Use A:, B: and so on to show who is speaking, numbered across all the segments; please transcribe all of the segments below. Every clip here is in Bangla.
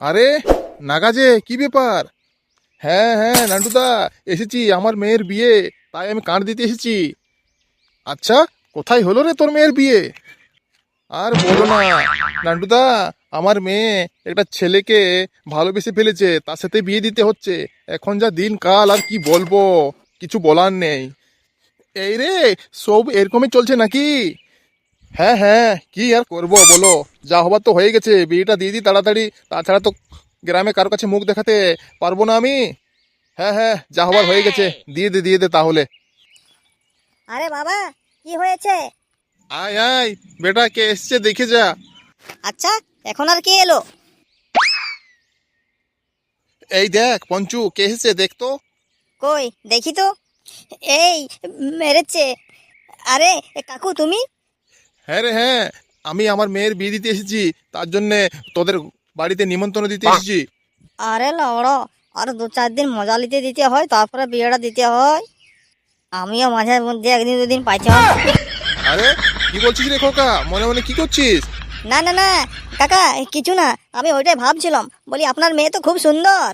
A: আরে নাগাজে কি ব্যাপার? হ্যাঁ হ্যাঁ নান্টুদা, এসেছি, আমার মেয়ের বিয়ে, তাই আমি কার্ড দিতে এসেছি। আচ্ছা কোথায় হলো রে তোর মেয়ের বিয়ে? আর বলো না, নান্টুদা, আমার মেয়ে একটা ছেলেকে ভালোবেসে ফেলেছে, তার সাথে বিয়ে দিতে হচ্ছে। এখন যা দিন কাল, আর কি বলব? কিছু বলার নেই। এই রে, সব এরকমই চলছে নাকি? হ্যাঁ হ্যাঁ কি আর করব বলো। যা হবার তো হয়ে গেছে বিয়েটা দিয়ে দিই তাড়াতাড়ি। তাছাড়া তো গ্রামে কারও কাছে মুখ দেখাতে পারব না আমি। হ্যাঁ হ্যাঁ যা হবার হয়ে গেছে দিয়ে দে দিয়ে দে তাহলে।
B: আরে বাবা কি হয়েছে?
A: আয় আয় বেটা কে এসছে দেখে যা।
B: আচ্ছা এখন আর কে এলো?
A: এই দেখ পঞ্চু কে এসেছে দেখ তো।
B: কই দেখি তো। এই মেরেছে। আরে কাকু তুমি?
A: হ্যাঁ রে হ্যাঁ। আমি আমার মেয়ের বিয়ে দিতে এসেছি তার জন্যে তোদের বাড়িতে নিমন্ত্রণ দিতে এসেছি।
B: আরে লড়ো আর দু চার দিন মজা নিতে দিতে হয় তারপরে বিয়েটা দিতে হয়। আমিও মাঝে মধ্যে একদিন দুদিন পাইছিলাম
A: আরে কি বলছিস রে খোকা? মনে মনে কি করছিস?
B: না না না কাকা কিছু না আমি ওইটাই ভাবছিলাম। বলি আপনার মেয়ে তো খুব সুন্দর।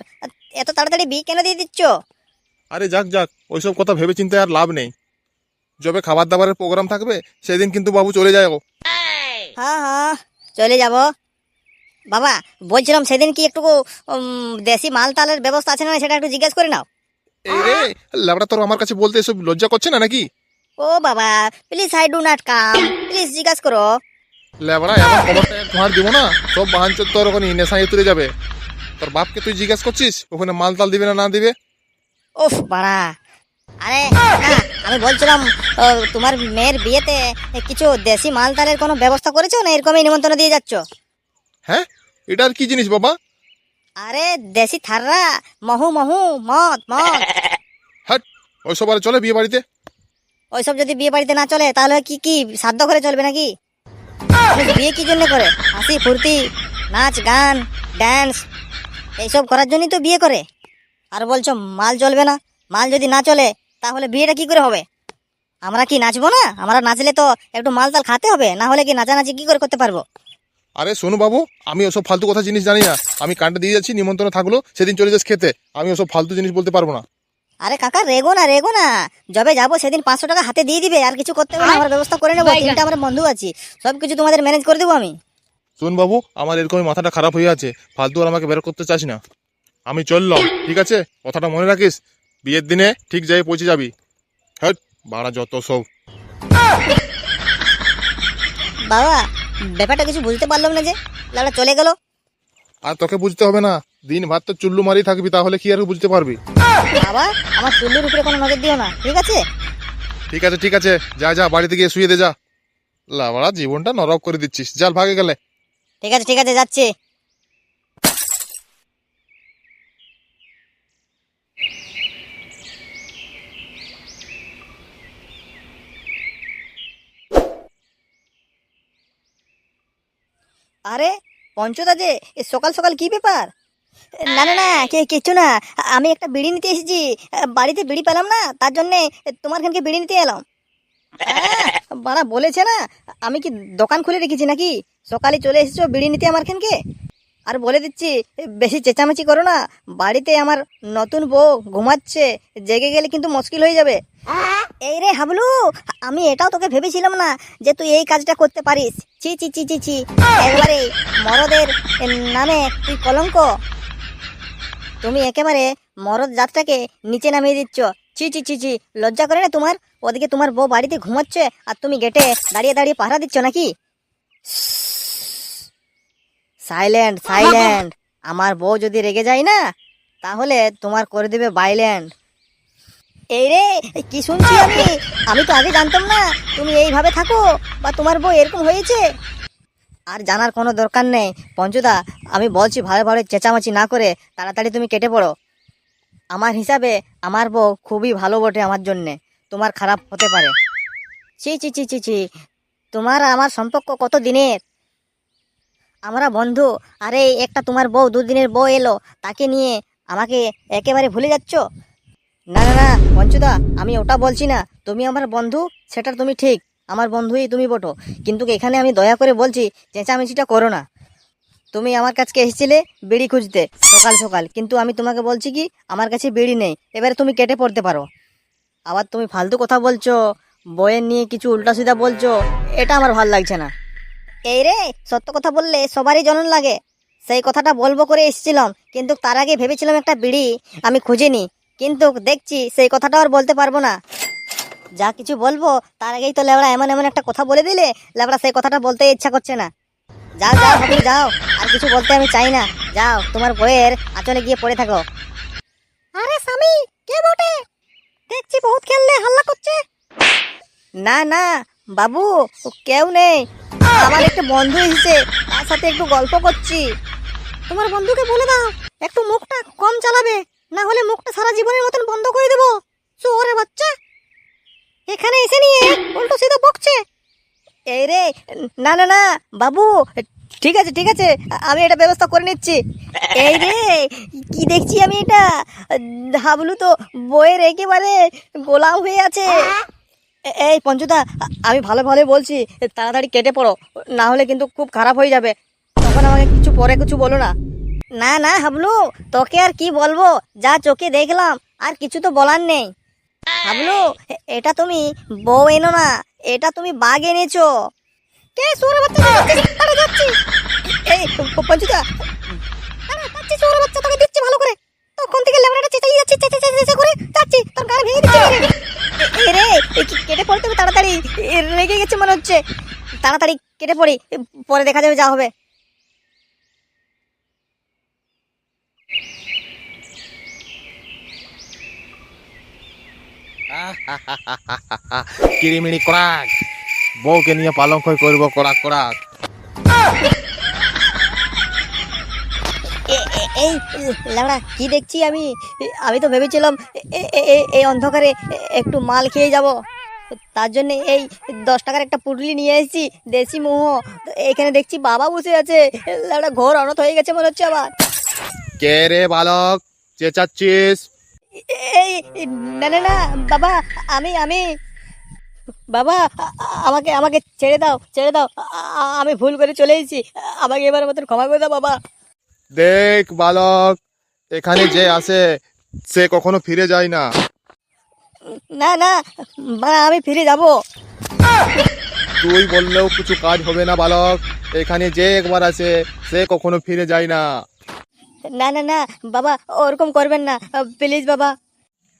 B: এত তাড়াতাড়ি বিয়ে কেন দিয়ে দিচ্ছ?
A: আরে যাক যাক ওইসব কথা ভেবে চিন্তে আর লাভ নেই। যবে খাবার দাবারের প্রোগ্রাম থাকবে সেদিন কিন্তু বাবু চলে যায়
B: হ্যাঁ হ্যাঁ চলে যাব। বাবা বলছিলাম সেদিন কি একটু দেশি মাল তালের ব্যবস্থা আছে না সেটা একটু জিজ্ঞেস করে নাও।
A: এই রে ল্যাবড়া তোর আমার কাছে বলতে এসব লজ্জা করছে না নাকি?
B: ও বাবা please I do not come please জিজ্ঞেস করো।
A: ল্যাবড়া এমন খবরটা তোমার দিব না। সব বাহানচোর তোর ওখানে নেশায় তুলে যাবে। তোর বাপকে তুই জিজ্ঞেস করছিস ওখানে মাল তাল দিবে না না দিবে?
B: উফ বাড়া। আরে আমি বলছিলাম তোমার মেয়ের বিয়েতে কিছু দেশি মাল তালের কোনো ব্যবস্থা করেছ না এরকমই নিমন্ত্রণ দিয়ে যাচ্ছ?
A: হ্যাঁ? এটা আর কি জিনিস বাবা?
B: আরে দেশি থাররা মহু মহু মদ মদ।
A: হাট ওইসব আর চলে বিয়ে বাড়িতে?
B: ওইসব যদি বিয়ে বাড়িতে না চলে তাহলে কি কি সাধ্য করে চলবে নাকি? বিয়ে কি জন্য করে? হাসি ফুর্তি নাচ গান ড্যান্স এইসব করার জন্যই তো বিয়ে করে। আর বলছো মাল চলবে না মাল যদি না চলে তাহলে বিয়েটা কি করে হবে? আমরা কি নাচবো না? আমরা নাচলে তো একটু মাল তাল খাতে হবে না হলে কি নাচানাচি কি করে করতে পারব?
A: আরে শোনো বাবু আমি ওসব ফালতু কথা জিনিস জানি না। আমি কানটা দিয়ে যাচ্ছি নিমন্ত্রণ থাকল সেদিন চলে যাস খেতে। আমি ওসব ফালতু জিনিস বলতে পারব না।
B: আরে কাকা রেগো না রেগো না। যবে যাব সেদিন পাঁচশো টাকা হাতে দিয়ে দিবে আর কিছু করতে হবে না আমরা ব্যবস্থা করে নেব তিনটা আমার বন্ধু আছি। সব কিছু তোমাদের ম্যানেজ করে দেবো আমি।
A: শোন বাবু আমার এরকমই মাথাটা খারাপ হয়ে আছে। ফালতু আর আমাকে বের করতে চাস না। আমি চললাম ঠিক আছে? কথাটা মনে রাখিস? বিয়ের দিনে ঠিক যাই পৌঁছে যাবি। হ্যাঁ বাড়া যত সব।
B: বাবা ব্যাপারটা কিছু বুঝতে পারলাম না যে। লাউডা চলে গেল।
A: আর তোকে বুঝতে হবে না দিন ভাত তো চুল্লু মারি থাকবি তাহলে কি আর বুঝতে পারবি?
B: বাবা আমার চুল্লুর উপরে কোনো নজর দিও না ঠিক আছে?
A: ঠিক আছে ঠিক আছে যা যা বাড়িতে গিয়ে শুয়ে দে যা। লাবাড়া জীবনটা নরক করে দিচ্ছিস জাল ভাগে গেলে।
B: ঠিক আছে ঠিক আছে যাচ্ছে। আরে পঞ্চদা যে এ সকাল সকাল কি ব্যাপার? না না না কে কিচ্ছু না। আমি একটা বিড়ি নিতে এসেছি। বাড়িতে বিড়ি পেলাম না তার জন্যে তোমার খানকে বিড়ি নিতে এলাম। আহ, বাড়া বলেছে না আমি কি দোকান খুলে রেখেছি নাকি? সকালে চলে এসেছ বিড়ি নিতে আমার খানকে? আর বলে দিচ্ছি বেশি চেঁচামেচি করো না। বাড়িতে আমার নতুন বউ ঘুমাচ্ছে জেগে গেলে কিন্তু মুশকিল হয়ে যাবে। এই রে হাবলু, আমি এটাও তোকে ভেবেছিলাম না যে তুই এই কাজটা করতে পারিস। ছি ছি ছি ছি ছি। একবারে মরদের নামে তুই কলঙ্ক। তুমি একেবারে মরদ জাতটাকে নিচে নামিয়ে দিচ্ছ। ছি ছি ছি ছি, লজ্জা করে না তোমার? ওদিকে তোমার বউ বাড়িতে ঘুমাচ্ছে আর তুমি গেটে দাঁড়িয়ে দাঁড়িয়ে পাহারা দিচ্ছ নাকি? Silent silent. আমার বউ যদি রেগে যায় না, তাহলে তোমার করে দেবে বাইল্যান্ড এই রে, কি শুনছি আমি? আমি তো আগে জানতাম না, তুমি এইভাবে থাকো, বা তোমার বউ এরকম হয়েছে। আর জানার কোনো দরকার নেই। পঞ্চদা, আমি বলছি ভালো ভালো চেঁচামাচি না করে তাড়াতাড়ি তুমি কেটে পড়ো। আমার হিসাবে আমার বউ খুবই ভালো বটে আমার জন্যে। তোমার খারাপ হতে পারে। ছি ছি ছি ছি ছি। তোমার আমার সম্পর্ক কত দিনের? আমরা বন্ধু, আরে, একটা তোমার বউ, দুদিনের বউ এলো, তাকে নিয়ে আমাকে একেবারে ভুলে যাচ্ছ? না না না পঞ্চদা আমি ওটা বলছি না। তুমি আমার বন্ধু, সেটা তুমি ঠিক। আমার বন্ধুই তুমি বটো। কিন্তু এখানে আমি দয়া করে বলছি, চেঁচামেচিটা করো না। তুমি আমার কাছে এসেছিলে বিড়ি খুঁজতে, সকাল সকাল। কিন্তু আমি তোমাকে বলছি কি, আমার কাছে বিড়ি নেই। এবারে তুমি কেটে পড়তে পারো। আবার তুমি ফালতু কথা বলছো, বইয়ের নিয়ে কিছু উল্টা সিধা বলছো, এটা আমার ভালো লাগছে না। এই রে, সত্য কথা বললে সবারই জনন লাগে। সেই কথাটা বলব করে এসেছিলাম, কিন্তু তার আগে ভেবেছিলাম একটা বিড়ি আমি খুঁজিনি কিন্তু দেখছি সেই কথাটা আর বলতে পারব না। যা কিছু বলব তার আগেই তো লেবড়া এমন এমন একটা কথা বলে দিলে লেবড়া সেই কথাটা বলতে ইচ্ছা করছে না। যাও যাও ভাবি যাও। আর কিছু বলতে আমি চাই না। যাও তোমার বইয়ের আঁচলে গিয়ে পড়ে থাকো। আরে স্বামী কে বটে? দেখছি বহুত খেললে হাল্লা করছে। না না বাবু ও কেউ নেই। আমার একটা বন্ধু এসেছে তার সাথে একটু গল্প করছি। তোমার বন্ধুকে বলে দাও একটু মুখটা কম চালাবে। না হলে মুখটা সারা জীবনের মতন বন্ধ করে দেবো। চোরে বাচ্চা। এখানে এসে নিয়ে উল্টো সিধা বকছে। এই রে, না না না, বাবু, ঠিক আছে ঠিক আছে, আমি এটা ব্যবস্থা করে নিচ্ছি। এই রে, কি দেখছি আমি এটা? হাবলু তো বইয়ের একেবারে গোলাম হয়ে আছে। এই পঞ্চুদা, আমি ভালো ভালো বলছি, তাড়াতাড়ি কেটে পড়ো, না হলে কিন্তু খুব খারাপ হয়ে যাবে। তখন আমাকে কিছু পরে কিছু বলো না। না না, হাবলু, তোকে আর কি বলব? যা চোখে দেখলাম, আর কিছু তো বলার নেই। হাবলু এটা তুমি বউ এনো না, এটা তুমি বাঘ এনেছো। কে সুরে বাচ্চা যাচ্ছি এই বাচ্চা, তোকে ভালো করে। তখন থেকে করে যাচ্ছি ভেঙে রে কেটে পড়তে হবে তাড়াতাড়ি। রেগে গেছে মনে হচ্ছে। তাড়াতাড়ি কেটে পড়ি, পরে দেখা যাবে যা হবে।
A: কিরিমিনি করাক। বউকে নিয়ে পালঙ্ক করব
B: এ- এ- এই লেবড়া কি দেখছি আমি? আমি তো ভেবেছিলাম এই অন্ধকারে একটু মাল খেয়ে যাব। তার জন্য এই দশ টাকার একটা পুটলি নিয়ে এসেছি দেশি মোহ এখানে দেখছি বাবা বসে আছে। লেবড়া ঘোর অনত হয়ে গেছে মনে হচ্ছে আবার
A: কে রে বালক? চেঁচাচ্ছিস?
B: এই না না না বাবা আমি আমি বাবা আমাকে আমাকে ছেড়ে দাও ছেড়ে দাও আমি ভুল করে চলে এসেছি আমাকে এবার মতন ক্ষমা করে দাও বাবা।
A: দেখ বালক এখানে যে আসে সে কখনো ফিরে যায় না।
B: না না মা আমি ফিরে যাব।
A: তুই বললেও কিছু কাজ হবে না বালক। এখানে যে একবার আসে সে কখনো ফিরে যায় না।
B: না না না বাবা ওরকম করবেন না। প্লিজ বাবা।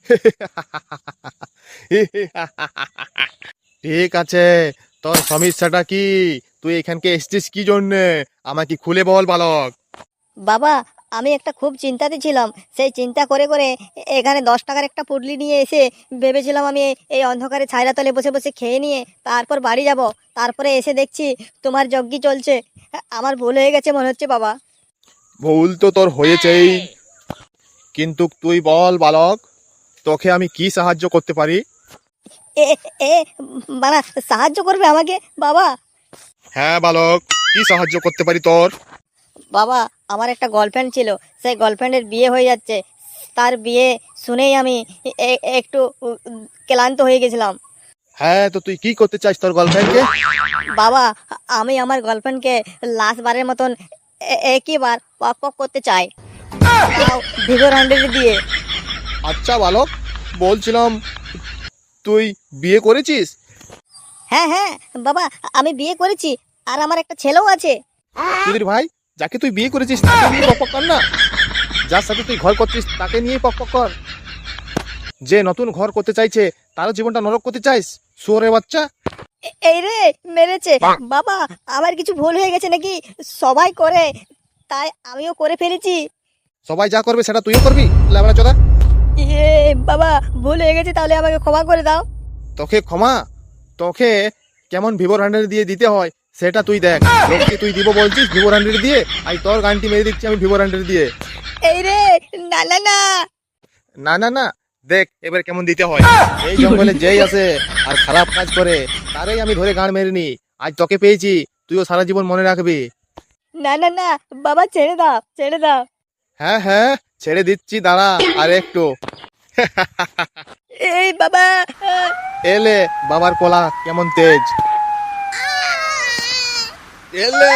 A: ঠিক আছে তোর সমস্যাটা কি? তুই এখানকে এসছিস কি জন্যে? আমাকে খুলে বল বালক।
B: বাবা আমি একটা খুব চিন্তাতে ছিলাম। সেই চিন্তা করে করে এখানে দশ টাকার একটা পুটলি নিয়ে এসে ভেবেছিলাম আমি এই অন্ধকারে ছায়রা তলে বসে বসে খেয়ে নিয়ে তারপর বাড়ি যাব। তারপরে এসে দেখছি তোমার যজ্ঞি চলছে। আমার ভুল হয়ে গেছে মনে হচ্ছে বাবা।
A: ভুল তো তোর হয়েছেই। কিন্তু তুই বল বালক তোকে আমি কি সাহায্য করতে পারি?
B: এ এ বানা সাহায্য করবে আমাকে বাবা?
A: হ্যাঁ বালক কি সাহায্য করতে পারি তোর?
B: বাবা আমার একটা গার্লফ্রেন্ড ছিল সেই গার্লফ্রেন্ডের বিয়ে হয়ে যাচ্ছে। তার বিয়ে শুনেই আমি একটু ক্লান্ত হয়ে গেছিলাম।
A: হ্যাঁ তো তুই কি করতে চাস তোর গার্লফ্রেন্ডকে
B: বাবা আমি আমার গার্লফ্রেন্ডকে লাস্ট বারের মতন একইবার পক পক করতে চাই তাও ভিভো হান্ড্রেড দিয়ে
A: আচ্ছা বালক বলছিলাম তুই বিয়ে করেছিস
B: হ্যাঁ হ্যাঁ বাবা আমি বিয়ে করেছি আর আমার একটা ছেলেও আছে
A: সুধীর ভাই যাকে তুই বিয়ে করেছিস তাকে নিয়ে পক কর না যার সাথে তুই ঘর করছিস তাকে নিয়ে পক পক কর যে নতুন ঘর করতে চাইছে তারও জীবনটা নরক করতে চাইস সোরে বাচ্চা
B: এই রে মেরেছে। বাবা আমার কিছু ভুল হয়ে গেছে নাকি? সবাই করে। তাই আমিও করে ফেলেছি।
A: সবাই যা করবে সেটা তুইও করবি লেবড়া চোদা?
B: ইয়ে বাবা ভুল হয়ে গেছে তাহলে আমাকে ক্ষমা করে দাও।
A: তোকে ক্ষমা? তোকে কেমন ভিভোর হান্ড্রেড দিয়ে দিতে হয় সেটা তুই দেখ। লোককে তুই দিব বলছিস ভিভোর হান্ড্রেড দিয়ে? আই তোর গানটি মেরে দিচ্ছি আমি ভিভোর হান্ড্রেড দিয়ে।
B: এই রে না না না।
A: না না না দেখ এবার কেমন দিতে হয়। এই জঙ্গলে যেই আসে আর খারাপ কাজ করে তারই আমি ধরে গান মেরিনি। আজ তোকে পেয়েছি তুইও সারা জীবন মনে রাখবি।
B: না না না বাবা ছেড়ে দাও ছেড়ে দাও।
A: হ্যাঁ হ্যাঁ ছেড়ে দিচ্ছি দাঁড়া আর একটু।
B: এই বাবা
A: এলে বাবার কলা কেমন তেজ। এলে।